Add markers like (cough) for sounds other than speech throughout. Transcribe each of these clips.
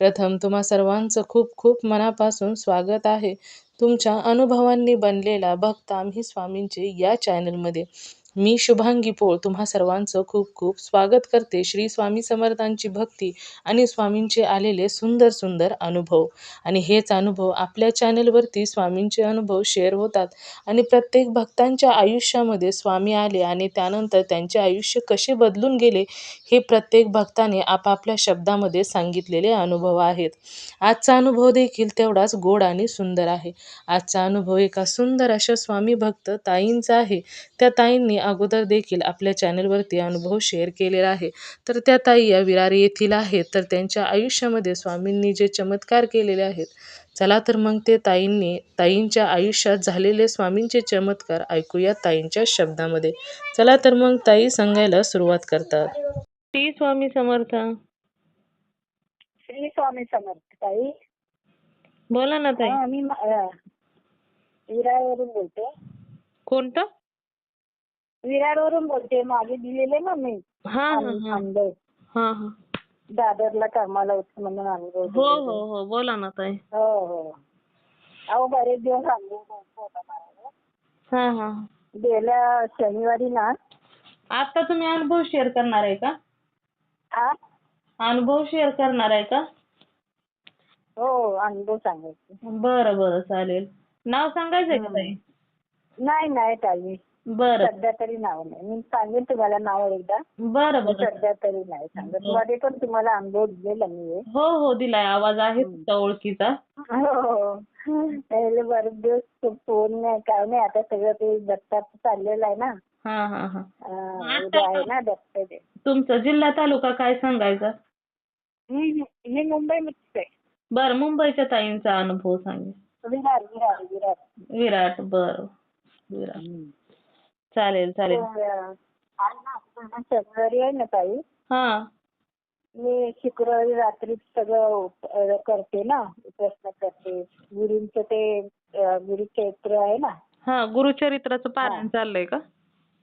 प्रथम तुम्हा सर्वांचं खूप खूप मनापासून स्वागत आहे. तुमच्या अनुभवांनी बनलेला भक्त आम्ही स्वामींचे या चॅनलमध्ये मी शुभांगी पोळ तुम्हा सर्वांचं खूप खूप स्वागत करते. श्री स्वामी समर्थांची भक्ती आणि स्वामींचे आलेले सुंदर सुंदर अनुभव. आणि हेच अनुभव आपल्या चॅनलवरती स्वामींचे अनुभव शेअर होतात. आणि प्रत्येक भक्तांच्या आयुष्यामध्ये स्वामी आले आणि त्यानंतर त्यांचे आयुष्य कसे बदलून गेले हे प्रत्येक भक्ताने आपापल्या शब्दामध्ये सांगितलेले अनुभव आहेत. आजचा अनुभव देखील तेवढाच गोड आणि सुंदर आहे. आजचा अनुभव एका सुंदर अशा स्वामी भक्त ताईंचा आहे. त्या ताईंनी अगोदर देखील आपल्या चॅनलवरती अनुभव शेअर केलेला आहे. तर त्या ताई या विरार येथील आहेत. तर त्यांच्या आयुष्यामध्ये स्वामींनी जे चमत्कार केलेले आहेत चला तर मग ते ताईंनी ताईंच्या आयुष्यात झालेले स्वामींचे चमत्कार ऐकूया ताईंच्या शब्दामध्ये. चला तर मग ताई सांगायला सुरुवात करतात. श्री स्वामी समर्थ. श्री स्वामी समर्थ ताई. बोला ना ताई. हा, मी विरारवरून बोलते. कोणतं? विरारवरून बोलते मागे दिलेले ना मी. हा हा हा. हा हा. दादरला कामाला होते म्हणून अनुभव हो. हो हो. बोला ना ताई. हो हो. अहो बरेच दिवस होता मला. हा हा. गेल्या शनिवारी ना आता तुम्ही अनुभव शेअर करणार आहे का? अनुभव शेअर करणार आहे का? हो अनुभव सांगायचे. बरं बरं. चालेल. नाव सांगायचंय का ताई? नाही नाही ताई. बरं. सध्या तरी नाव नाही. मी सांगेन तुम्हाला नाव एकदा. बरं पण बरं सध्या तरी नाही सांगत. हो. मध्ये पण तुम्हाला अनुभव दिलेला मी आहे. हो हो दिलाय. आवाज आहे तुमचा ओळखीचा. हो. पहिले बरेच दिवस फोन नाही काय नाही. आता सगळं ते दत्ताचं चाललेलं आहे ना. हा हा हा. अं, उद्या आहे ना दत्त ते तुमचा जिल्हा तालुका काय सांगायचा? मी मी मुंबईमध्येच आहे. बरं मुंबईच्या ताईंचा अनुभव सांगे. विरार विरार विरार. विराट बरं. विराट चालेल चालेल. आहे शनिवारी आहे ना ताई? हा. मी शुक्रवारी रात्री सगळं करते ना प्रश्न करते. गुरुंचं ते अं, गुरुचैत्र आहे ना? हा गुरुचरित्राचं पारायण चाललंय का?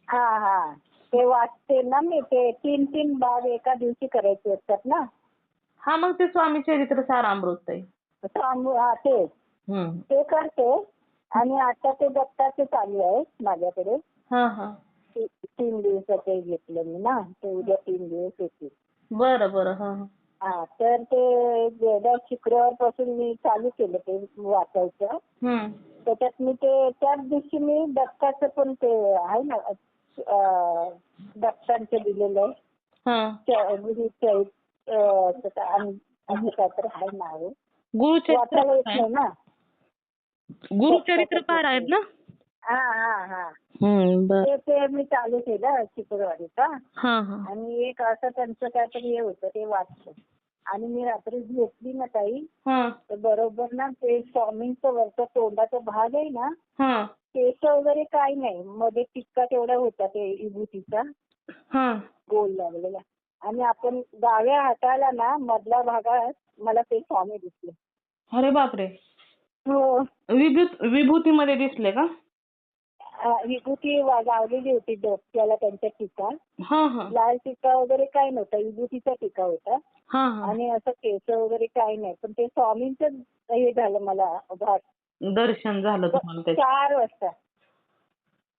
हा हा. ते वाचते ना मी ते तीन तीन भाग एका दिवशी करायचे असतात ना? हा मग ते स्वामी चरित्र सारामृत सांगू हा ते. ते करते. आणि आता ते दत्ताचे चालू आहे माझ्याकडे. हा हा. ती- तीन दिवसाचे घेतलं मी ना ते उद्या तीन दिवस येतील. बरं बरं हा हा. हा तर ते गेल्या शुक्रवारपासून मी चालू केलं ते वाचायचं. हम्म. त्याच्यात मी ते त्याच दिवशी मी दत्ताचं पण ते आहे ना अं, दत्तांचं दिलेलं आहे. हा. च- गुरु चैत अं, त्याचं आणि- काहीतरी आहे नाव. गुरुचरित्र वाचायला येत काय? नाही ना. गुरुचरित्र पारायण ना? हा हा हा. हम्म बर ते ते मी चालू केलं शुक्रवारीचा. हा हा. आणि एक असं त्यांचं काहीतरी हे होतं ते वाचलं. आणि मी रात्री झोपली ना ताई हा. तर बरोबर ना ते स्वामींचं वरचा तोंडाचा भाग आहे ना हा. केस वगैरे काही नाही. मध्ये टिक्का तेवढा होता ते विभूतीचा. हा. गोल लागलेला आणि आपण डाव्या हाताला ना मधल्या भागात मला ते स्वामी दिसले. अरे बापरे. हो. विभूत विभूतीमध्ये दिसले का? विभूती लावलेली होती डोक्याला त्यांच्या टीका हा हा. लाल टीका वगैरे काही नव्हता विभूतीचा टीका होता. हा हा. आणि असं केस वगैरे काही नाही पण ते स्वामींच हे झालं मला भाग. दर्शन झालं चार वाजता.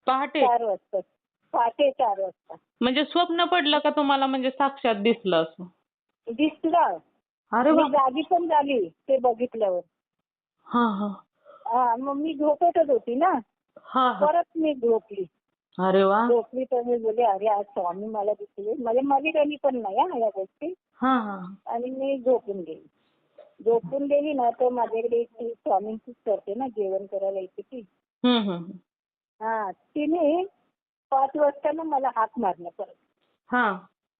पहाटे? चार वाजता. पहाटे चार वाजता. म्हणजे स्वप्न पडलं का तुम्हाला म्हणजे साक्षात दिसलं असं? दिसलं. अरे जागी पण झाली ते बघितल्यावर. हा. हा मग मी झोपेतच होती ना. परत मी झोपली. अरे वा. झोपली तर मी बोलले अरे आज स्वामी मला दिसले. म्हणजे माझी कमी पण नाही हा या गोष्टी. हा हा. आणि मी झोपून गेली. झोपून गेली ना तर माझ्याकडे ती स्वामींचीच करते ना जेवण करायला येते ती. हा तिने पाच वाजता ना मला हाक मारला परत. हा.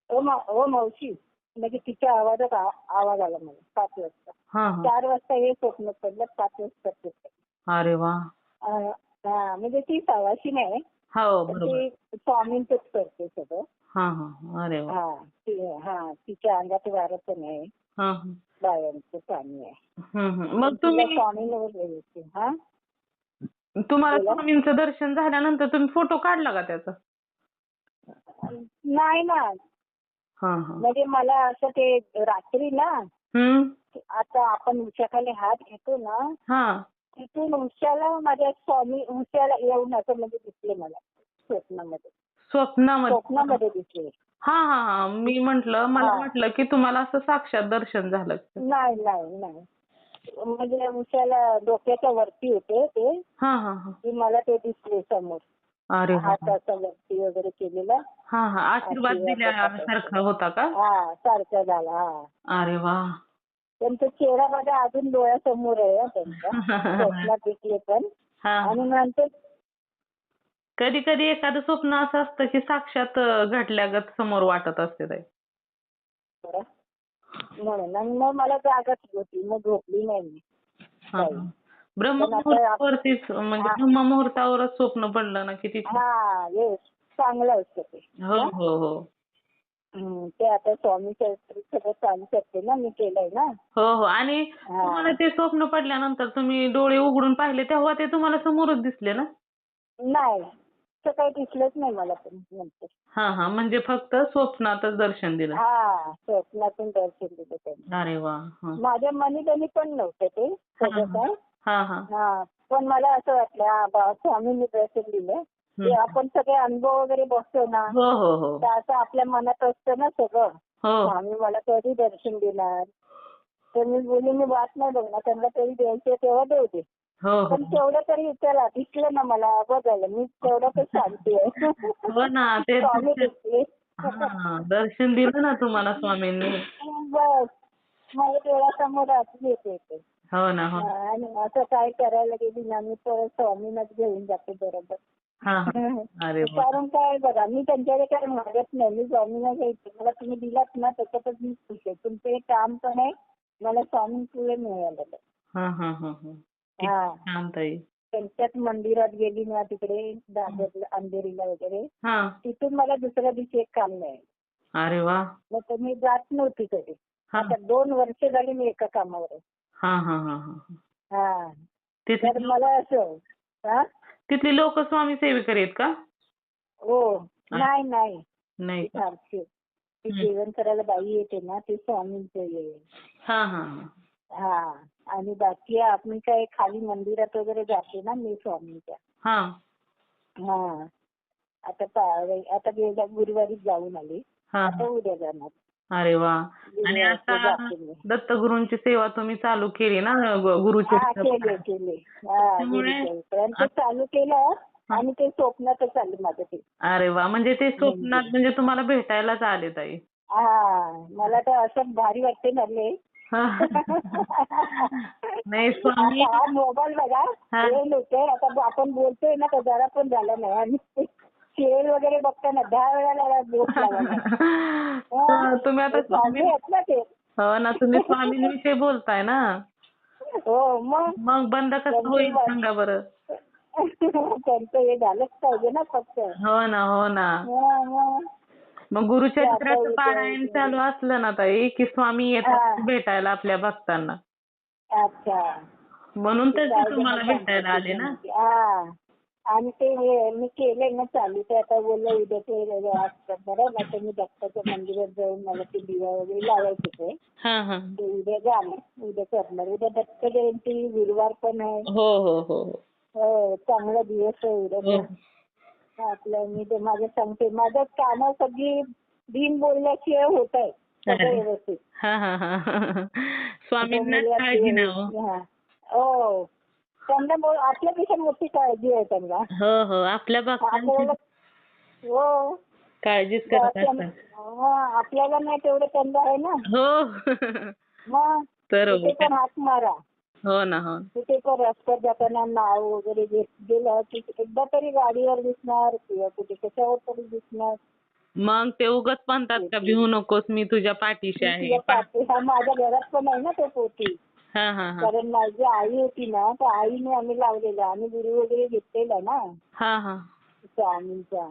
ओ मावशी म्हणजे तिच्या आवाजात आवाज आला मला पाच वाजता. चार वाजता हे स्वप्न पडलं पाच वाजता अरे वा. हा म्हणजे ती सावाशी नाही. हो बरोबर. स्वामींचंच करते सगळं. हा हा अरे वा. हा ती हा तिच्या अंगात वारं पण आहे. हा हा. बायांचं पाणी आहे. हम्म, हम्म. मग तिला तुम्ही स्वामींवर गेली हा? तुम्हाला बोला. स्वामींचं दर्शन झाल्यानंतर तुम्ही फोटो काढला का त्याचा? नाही ना. हा हा. म्हणजे मला असं ते रात्री ना हम्म. आता आपण उशाखाली हात घेतो ना हा. तिथून उशाला माझ्या स्वामी उशाला येऊन असं म्हणजे दिसले मला स्वप्नामध्ये. स्वप्नामध्ये? स्वप्नामध्ये दिसले. हा हा हा. मी म्हंटल मला हा. वाटलं की तुम्हाला असं साक्षात दर्शन झालं नाही नाही नाही. म्हणजे उशाला डोक्याच्या वरती होते ते हा हा हा. की मला ते दिसले समोर. अरे वा हात असा वरती वगैरे केलेला. हा हा. आशीर्वाद आशीर्वाद दिल्यासारखा होता का? हा सारखा झाला हा. अरे वा. त्यांचा चेहरा माझ्या अजून डोळ्यासमोर आहे हं त्यांचा. (laughs) स्वप्नात दिसले पण. आणि नंतर कधी कधी एखादं स्वप्न असं असतं की साक्षात घडल्यागत समोर वाटत असते बरं. म्हणून आणि मग मला जागाच होती मग झोपली नाही मी. ब्रह्ममुहूर्तावरतीच म्हणजे. ब्रह्ममुहूर्तावरच स्वप्न पडलं ना किती हा येस. चांगलं असतं ते. हो हो हो. ते आता स्वामी चरित्र सगळं चालू करते ना मी केलंय ना. हो हो. आणि हा. तुम्हाला ते स्वप्न पडल्यानंतर तुम्ही डोळे उघडून पाहिले तेव्हा ते तुम्हाला समोरच दिसले ना? नाही. तर काही दिसलंच नाही मला पण नंतर. हा हा. म्हणजे फक्त स्वप्नातच दर्शन दिलं. हा स्वप्नातून दर्शन दिलं त्यांनी. अरे वा हा. माझ्या मनीतनी पण नव्हतं ते सगळं काय हा हा. हा पण मला असं वाटलं हा बा स्वामींनी दर्शन दिलं. ते. आपण सगळे अनुभव वगैरे बघतो ना हो हो हो. तर असं आपल्या मनात असतं ना सगळं. स्वामी मला कधी दर्शन देणार? तर मी बोलली मी वाट नाही बघणार त्यांना कधी द्यायचे तेव्हा देऊ दे. पण तेवढं तरी चला दिसलं ना मला बघायला मी तेवढं तर शांती आहे. हो स्वामी दिसले. दर्शन दिलं ना तुम्हाला स्वामींनी. बस. माझ्या डोळ्यासमोर असली येते हो ना हो आणि असं काय करायला गेली ना मी परत स्वामींनाच घेऊन जाते बरोबर. हा हा. अरे वा. कारण काय बघा मी त्यांच्याकडे काय मागत नाही. मी स्वामींना घ्यायचे. मला तुम्ही दिलात ना त्याच्यातच मी खुश आहे. तुमचं हे काम पण आहे मला स्वामींपुढे मिळालेलं हा हा हा हा. किती हा. छान ताई. त्यांच्याच मंदिरात गेली ना तिकडे दादरला अंधेरीला वगैरे. हा. तिथून मला दुसऱ्या दिवशी एक काम मिळालं. अरे वा. मग तर मी जात नव्हती कधी. हा. आता दोन वर्ष झाली मी एका कामावर आहे. हा हा हा हा हा. तर मला असं हा? तिथली लोक स्वामी सेवेकरी आहेत का? हो. नाही नाही. नाही का? फारशी ती. जेवण करायला बाई येते ना ती स्वामींचं हे. हा हा हा. हा. आणि बाकी आपण काय खाली मंदिरात वगैरे जाते ना मी स्वामींच्या. हा. हा. आता पा- आता गेल्या गुरुवारी जाऊन आली. हा. आता उद्या जाणार. अरे वा. आणि गुरुवारचं आता. दत्तगुरूंची सेवा तुम्ही चालू केली ना गुरुची हा केले केले. हा त्यामुळे- ते चालू केलं आणि ते स्वप्नातच चालू माझं ते. अरे वा म्हणजे ते स्वप्नात म्हणजे तुम्हाला भेटायलाच आले ताई. हा मला तर असं भारी वाटते लय. (laughs) नाही स्वामी. आता हा मोबाईल बघा. हा. आता आपण बोलतोय ना तर जरा पण झालं नाही. आणि सेल वगैरे बघताना दहा वेळा (laughs) हा, तुम्ही आता स्वामी ना ते. हो ना तुम्ही स्वामींविषयी बोलताय ना. हो मग? मग बंद कसं होईल सांगा बरं. (laughs) त्यांचं हे झालंच पाहिजे ना फक्त. हो ना हो ना. मग. गुरुचरित्राचं पारायण चालू असलं ना ताई की स्वामी येतात. भेटायला आपल्या भक्तांना. अच्छा. म्हणून तर तुम्हाला भेटायला आले ना. आणि ते हे मी केलंय ना चालू ते आता बोललं उद्या ते असतं बरं? ना तर मी दत्ताच्या मंदिरात जाऊन मला ते दिवा वगैरे लावायचे ते. हा हा. ते उद्या जाणार उद्या करणार. उद्या दत्त जयंती गुरुवार पण आहे. हो हो हो. हो. हो चांगला दिवस आहे उद्या हो. आपलं मी ते माझं सांगते. माझं कामं सगळी बिन बोलल्याशिवाय होत आहे सगळं. व्यवस्थित. हा हा स्वामींना मुलगा काळजी ना ते- हो. त्यांना आपल्यापेक्षा मोठी काळजी आहे त्यांना. हो हो. आपल्या आपल्याला हो. काळजीच करत त्यां- असतात. हा, आपल्याला नाही तेवढं त्यांना आहे ना. हो. मग तर कुठे पण हात मारा. हो ना हो. कुठे पण रस्त्यात जाताना नाव वगैरे गेलं की एकदा तरी गाडीवर दिसणार किंवा कुठे कशावर तरी दिसणार. मग ते उगच म्हणतात का भिवू नकोस मी तुझ्या पाठीशी आहे. तुझ्या पाठी हा माझ्या घरात पण आहे ना तो पोती. हा हा हा. कारण माझी आई होती ना तर आईने आम्ही लावलेला आम्ही गुरु वगैरे घेतलेला ना. हा हा. स्वामींचा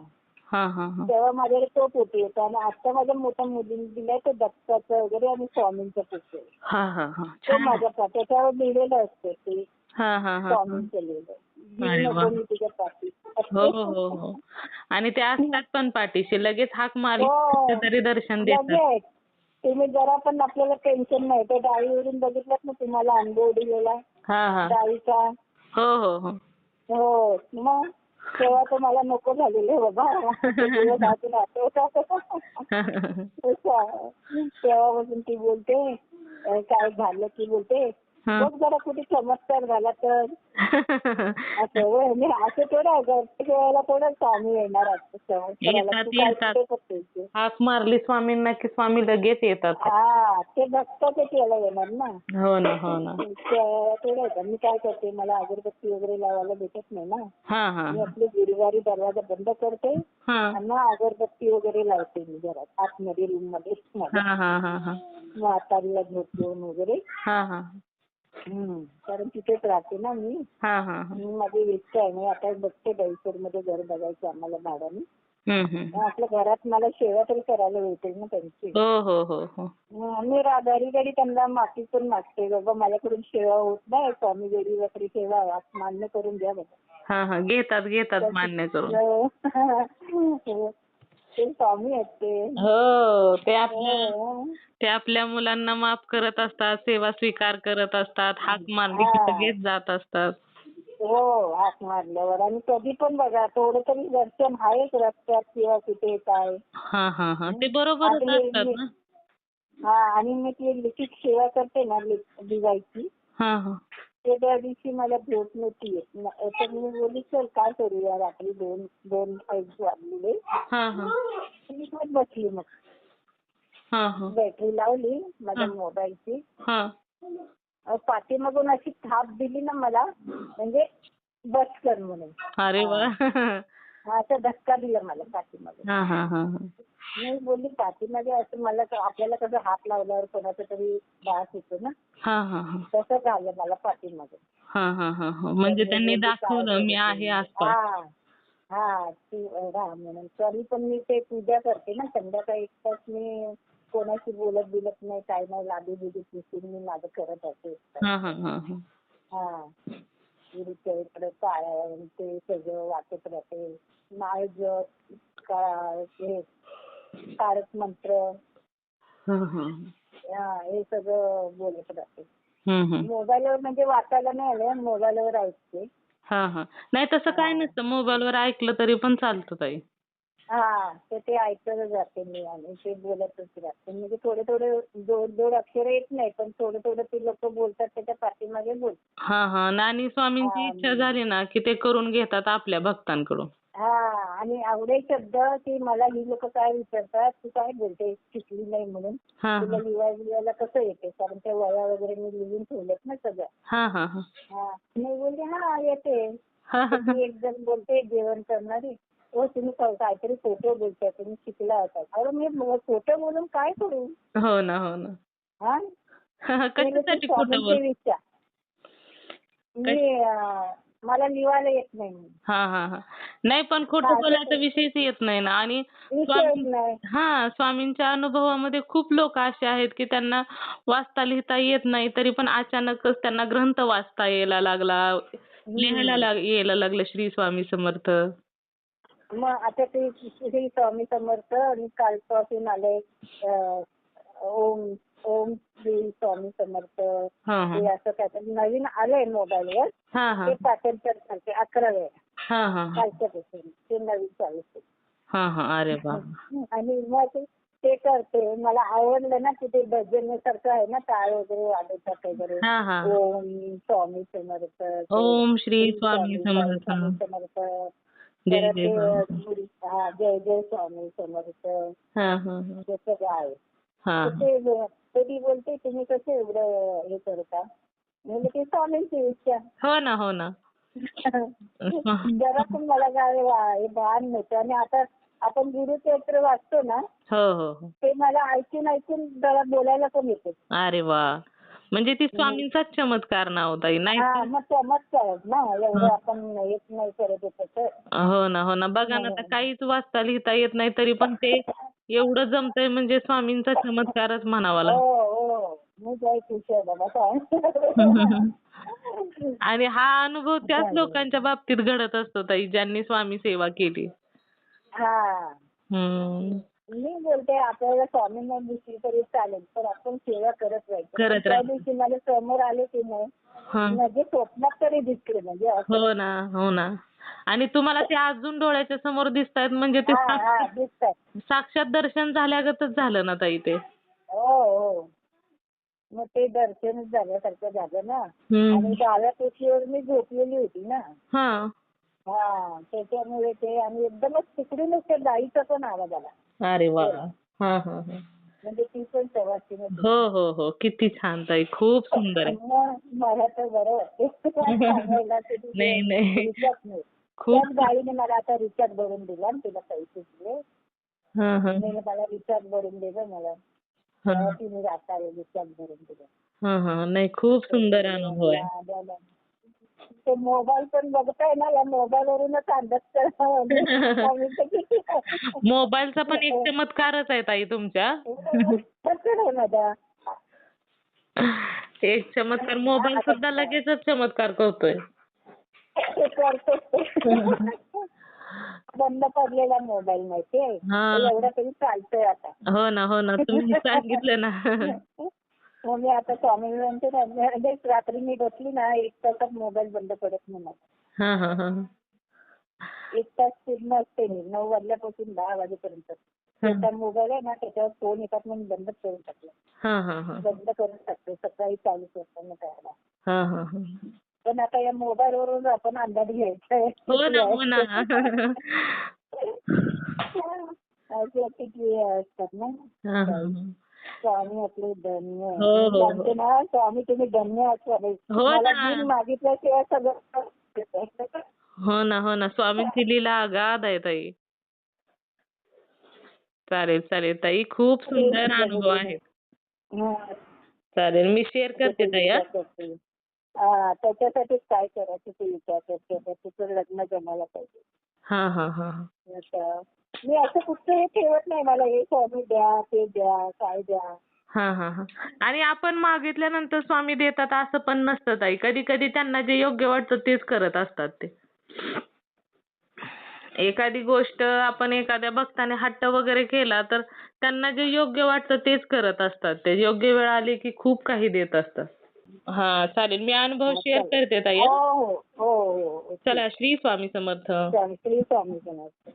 हा हा हा. तेव्हा माझ्याकडे तो पोती होता आणि आता माझ्या मोठ्या मुलीने दिलाय तो दत्ताचा वगैरे आणि स्वामींचा पोती आहे. हा हा हा. तो छान माझ्या पा- त्याच्यावर लिहिलेलं असतं ते. हा हा हा स्वामींचं लिहिलं अरे भिवू वा. नको मी तुझ्या पाठी. हो हो हो हो. आणि ते असतात पण पाठीशी. लगेच हाक मारली हो. तरी दर्शन देतात. लगेच तुम्ही जरा पण आपल्याला टेन्शन नाही. त्या डाळीवरून बघितलं ना तुम्हाला अनुभव दिलेला? हा हा. डाळीचा? हो हो हो. हो. मग तेव्हा तर मला नको झालेले बाबा. ते दिवस अजून आठवतात. असं. (laughs) तेव्हापासून ती बोलते. काय झालं की बोलते. बघ जरा कुठे चमत्कार झाला तर (laughs) असं होय. असं थोडं प्रत्येक वेळेला थोडं स्वामी येणार असतं चमत्काराला. येतात, तू काय येतात. कुठे करतोय ते? हाक मारली स्वामींना की स्वामी लगेच येतात हा ते भक्ताचे केलं येणार ना हो ना हो ना त्या- थोडं आहे का मी काय करते मला अगरबत्ती वगैरे लावायला भेटत नाही ना हा हा मी आपली गुरुवारी दरवाजा बंद करते हा आणि अगरबत्ती वगैरे लावते मी घरात आतमध्ये रूममध्ये. हा हा हा हा म्हातारीला झोप देऊन वगैरे हा हा हम्म. कारण तिथेच राहते ना मी. हा हा हा. मी माझी इच्छा आहे. मी आता बघते दहीसरमध्ये घर बघायचं आम्हाला भाड्याने. हम्म, हम्म. मग आपल्या घरात मला सेवा तरी करायला भेटेल ना त्यांची. हो हो हो हो. मग मी रा- घरी त्यांना माफी पण मागते. बाबा माझ्याकडून सेवा होत नाही. स्वामी वगैरे सेवा मान्य करून द्या बाबा. हा हा. घेतात घेतात मान्य करून. (laughs) हो. ते स्वामी आहेत ते हो ते आपल्या हो. ते आपल्या मुलांना माफ करत असतात सेवा स्वीकार करत असतात हाक मारली की हा. लगेच जात असतात. हो हाक मारल्यावर. आणि कधी पण बघा थोडं तरी दर्शन आहेच रस्त्यात किंवा कुठे काय. हा हा हा. ते बरोबरच असतात ना. हा आणि मी ती लिखित सेवा करते ना लि- दिवाळीची हा हा. ते त्या दिवशी मला झोप नव्हती येत. म- तर मी बोलली चल काय करूया रात्री दोन दोन वाजलेले हा हा. मी मग बसली मग. हा हा. बॅटरी लावली माझ्या. मोबाईलची. हा. पाठीमागून अशी थाप दिली ना मला म्हणजे बस कर म्हणून. अरे वा. हा, असा धक्का दिला मला पाठीमागे. हा हा हा हा. मी बोलली पाठीमागे असं मला क- आपल्याला कसं हात लावल्यावर कोणाचा तरी त्रास होतो ना? हा हा हा. तसं झालं मला पाठीमागे. हा हा हा हा. म्हणजे त्यांनी दाखवलं मी आहे? आसपास. हा हा ती राहा म्हणून. तरी पण मी ते पूजा करते ना संध्याकाळी एक तास मी कोणाशी बोलत बिलत नाही काय नाही लादी बिदी पुसून मी माझं करत असते. हा हा हा हा. हा. इकडे काय ते सगळं वाचत राहते. नाळ जप का हे तारक मंत्र हा सगळं बोलत राहते. मोबाईलवर म्हणजे वाचायला नाही आलं मोबाईलवर ऐकते. हा हा. नाही तसं काय नसतं. मोबाईलवर ऐकलं तरी पण चालतं ताई. हा तर ते ऐकत जाते मी आणि ते बोलतच राहते. म्हणजे थोडे थोडे जोड जोड अक्षर येत नाही पण थोडं थोडं ते लोक बोलतात त्याच्या पाठीमागे बोलतात. हा हा. आणि स्वामींची इच्छा झाली ना की ते करून घेतात आपल्या भक्तांकडून. हा आणि आवडे शब्द की मला ही लोक काय विचारतात तू काय बोलते? शिकली नाही म्हणून. हा तुला लिवाय लिवायला कसं येते? कारण त्या वया वगैरे मी लिहून ठेवल्यात ना सगळ्या. हा हा हा. हा. मी बोलली हा येते. हा हा ती एक जण बोलते जेवण करणारी. तुम्ही काहीतरी खोटं बोलताय तुम्ही शिकला होता. अरे मी खोटं बोलून काय करू? हो ना हो ना. हा? (laughs) कशासाठी खोटं बोल मी मला लिवायला येत नाही हा हा हा. नाही पण खोटं बोलायचा विषयच येत नाही ना. आणि हा स्वामींच्या अनुभवामध्ये खूप लोक असे आहेत की त्यांना वाचता लिहिता येत नाही तरी पण अचानकच त्यांना ग्रंथ वाचता यायला लागला. लिहायला यायला लागलं श्री स्वामी समर्थ. मग आता ते श्री स्वामी समर्थ आणि कालपासून आले ओम ओम श्री स्वामी समर्थ हा असं काहीतरी नवीन आलंय मोबाईलवर. हा हा. ते पाठांतर करते अकरा वेळा हा हा. हा कालच्यापासून ते नवीन चालू. हा हा. अरे आणि मग ते- करते. मला आवडलं ना की ते भजनासारखं आहे ना टाळ वगैरे वाजवतात वगैरे. ओम स्वामी समर्थ ओम श्री स्वामी समर्थ. स्वामी समर्थ. जय जय स्वामी. गुरु- हा, जय जय स्वामी समर्थ. हा सगळं आहे. हा. ते कधी बोलते तुम्ही कसं एवढं हे करता? म्हणजे ते स्वामींची इच्छा. हो ना हो ना. (laughs) जरा पण मला काय हे भान नव्हतं. आणि आता आपण गुरुचरित्र वाचतो ना हो हो हो. ते मला ऐकून ऐकून जरा बोलायला पण येते. अरे वा. म्हणजे ती स्वामींचाच चमत्कार ना हो ताई नाही हा मग चमत्कारच ना एवढं आपण येत नाही करत होत हो ना हो ना. बघा ना आता काहीच वाचता लिहिता येत नाही तरी पण ते एवढं जमतंय म्हणजे स्वामींचा चमत्कारच म्हणावा लागतो हो. हो मी काय खुश आहे बाबा काय (laughs) आणि हा अनुभव त्याच लोकांच्या बाबतीत घडत असतो ताई ज्यांनी स्वामी सेवा केली. हा. हम्म. मी बोलते आपल्याला स्वामींना दिसली तरी चालेल पण आपण सेवा करत राहायचं. करत त्या राहायचं. दिवशी मला समोर आले की नाही हा. म्हणजे स्वप्नात तरी दिसले म्हणजे असं. हो ना हो ना. आणि तुम्हाला ते अजून डोळ्याच्या समोर दिसतायत म्हणजे ते हा हा साक्षात दिसतात साक्षात दर्शन झाल्यागतच झालं ना ताई ते. हो हो. मग ते दर्शनच झाल्यासारखं झालं ना. हम्म. आणि डाव्या पेशीवर मी झोपलेली होती ना. हा. हा त्याच्यामुळे ते आणि एकदमच तिकडूनच त्या गाईचा पण आवाज आला. अरे वा. हा. हा हा म्हणजे ती पण. हो हो हो. किती छान ताई. खूप सुंदर आहे. मला तर बरं वाटते (laughs) सांगायला (laughs) ते तिथे नाही, नाही. खूप त्याच मला आता रिचार्ज भरून दिला आणि तिला पैसे दिले. हा हा. मला रिचार्ज भरून दिलं मला. हा. तेव्हा तिने रिचार्ज भरून दिलं. हा हा. नाही खूप सुंदर अनुभव आहे. हा. ते मोबाईल पण बघताय ना या मोबाईल वरूनच कर. (laughs) मोबाईलचा पण एक चमत्कारच आहे ताई तुमच्या. एक चमत्कार मोबाईल सुद्धा लगेचच चमत्कार करतोय. बंद पडलेला मोबाईल माहितीये. हा. एवढा तरी चालतोय आता. हो ना हो ना तुम्ही सांगितलं ना. (laughs) मग मी आता स्वामी विवेकानंद रात्री मी बसली ना एक तासात मोबाईल बंद पडत नाही माझा. हा हा हा. एक तास पूर्ण असते मी नऊ वाजल्यापासून दहा वाजेपर्यंत. त्याचा मोबाईल आहे ना त्याच्यावर फोन येतात म्हणून बंद करून टाकला. बंद करून टाकतो सकाळी चालू करताना त्याला. हा हा हा. पण आता या मोबाईल वरून आपण अंदाज घ्यायचा आहे. हो हो (laughs) असतात ना. स्वामी आपले धन्य. हो, हो, सांगते ना स्वामी तुम्ही धन्य आहात हो मला ना. बिन मागितल्याशिवाय सगळं हो ना हो ना. स्वामींची लीला अगाध आहे ताई. चालेल चालेल. ताई खूप सुंदर अनुभव आहेत हा. चालेल मी शेअर करते ताई हा. हा त्याच्यासाठीच काय करायचं ते विचार करते आता लग्न जमायला पाहिजे. हा हा हा. आता मी असं कुठचं हे ठेवत नाही मला हे स्वामी द्या ते द्या काय द्या. हा हा हा. आणि आपण मागितल्यानंतर स्वामी देतात असं पण नसतं ताई. कधी कधी त्यांना जे योग्य वाटतं तेच करत असतात ते. एखादी गोष्ट आपण एखाद्या भक्ताने हट्ट वगैरे केला तर त्यांना जे योग्य वाटतं तेच करत असतात. ते योग्य वेळ आली की खूप काही देत असतात. हा चालेल. मी अनुभव शेअर करते ताई हो. हा. हो हो हो. चला श्री स्वामी समर्थ. श्री स्वामी समर्थ.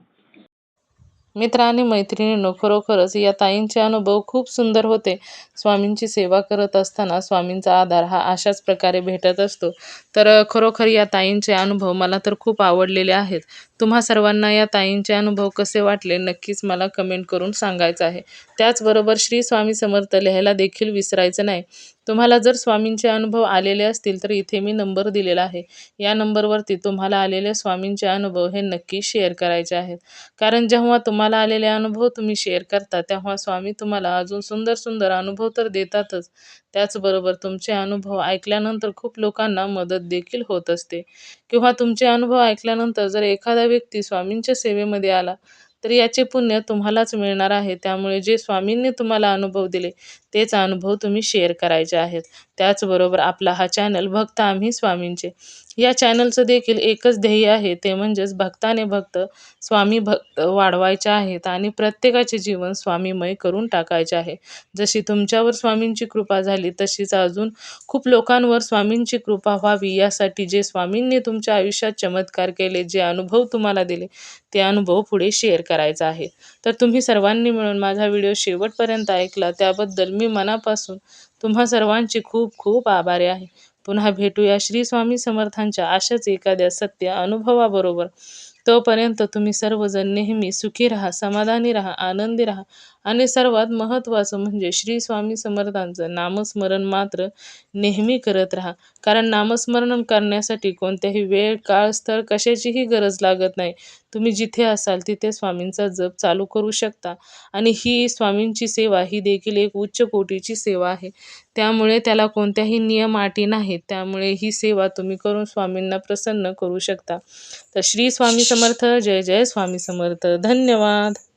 मित्र आणि मैत्रिणींनो खरोखरच या ताईंचे अनुभव खूप सुंदर होते. स्वामींची सेवा करत असताना स्वामींचा आधार हा अशाच प्रकारे भेटत असतो. तर खरोखर या ताईंचे अनुभव मला तर खूप आवडलेले आहेत. तुम्हा सर्वांना या ताईंचे अनुभव कसे वाटले नक्कीच मला कमेंट करून सांगायचं आहे. त्याचबरोबर श्री स्वामी समर्थ लिहायला देखील विसरायचं नाही. तुम्हाला जर स्वामींचे अनुभव आलेले असतील तर इथे मी नंबर दिलेला आहे. या नंबरवरती तुम्हाला आलेले स्वामींचे अनुभव हे नक्की शेअर करायचे आहेत. कारण जेव्हा तुम्हाला आलेले अनुभव तुम्ही शेअर करता तेव्हा स्वामी तुम्हाला अजून सुंदर सुंदर अनुभव तर देतातच. त्याचबरोबर तुमचे अनुभव ऐकल्यानंतर खूप लोकांना मदत देखील होत असते. किंवा तुमचे अनुभव ऐकल्यानंतर जर एखादा व्यक्ती स्वामींच्या सेवेमध्ये आला तर याचे पुण्य तुम्हालाच मिळणार आहे. त्यामुळे जे स्वामींनी तुम्हाला अनुभव दिले तेच अनुभव तुम्ही शेअर करायचे आहेत. त्याचबरोबर आपला हा चॅनल भक्त आम्ही स्वामींचे. या चॅनलचं देखील एकच ध्येय आहे. ते म्हणजेच भक्ताने भक्त स्वामी भक्त वाढवायचे आहेत आणि प्रत्येकाचे जीवन स्वामीमय करून टाकायचे आहे. जशी तुमच्यावर स्वामींची कृपा झाली तशीच अजून खूप लोकांवर स्वामींची कृपा व्हावी यासाठी जे स्वामींनी तुमच्या आयुष्यात चमत्कार केले जे अनुभव तुम्हाला दिले ते अनुभव पुढे शेअर करायचा आहे. तर तुम्ही सर्वांनी मिळून माझा व्हिडिओ शेवटपर्यंत ऐकला. त्याबद्दल मी मनापासून तुम्हा सर्वांची खूप खूप आभारी आहे. पुन्हा भेटूया श्री स्वामी समर्थांच्या अशाच एखाद्या सत्य अनुभवाबरोबर. तोपर्यंत तुम्ही सर्वजण नेहमी सुखी राहा समाधानी राहा आनंदी राहा. आणि सर्वात महत्त्वाचं म्हणजे श्री स्वामी समर्थांचं नामस्मरण मात्र नेहमी करत राहा. कारण नामस्मरण करण्यासाठी कोणत्याही वेळ काळ स्थळ कशाचीही गरज लागत नाही. तुम्ही जिथे असाल तिथे स्वामींचा जप चालू करू शकता. आणि ही स्वामींची सेवा ही देखील एक उच्च कोटीची सेवा आहे. त्यामुळे त्याला कोणत्याही नियम अटी नाहीत. त्यामुळे ही सेवा तुम्ही करून स्वामींना प्रसन्न करू शकता. तर श्री स्वामी समर्थ जय जय स्वामी समर्थ. धन्यवाद.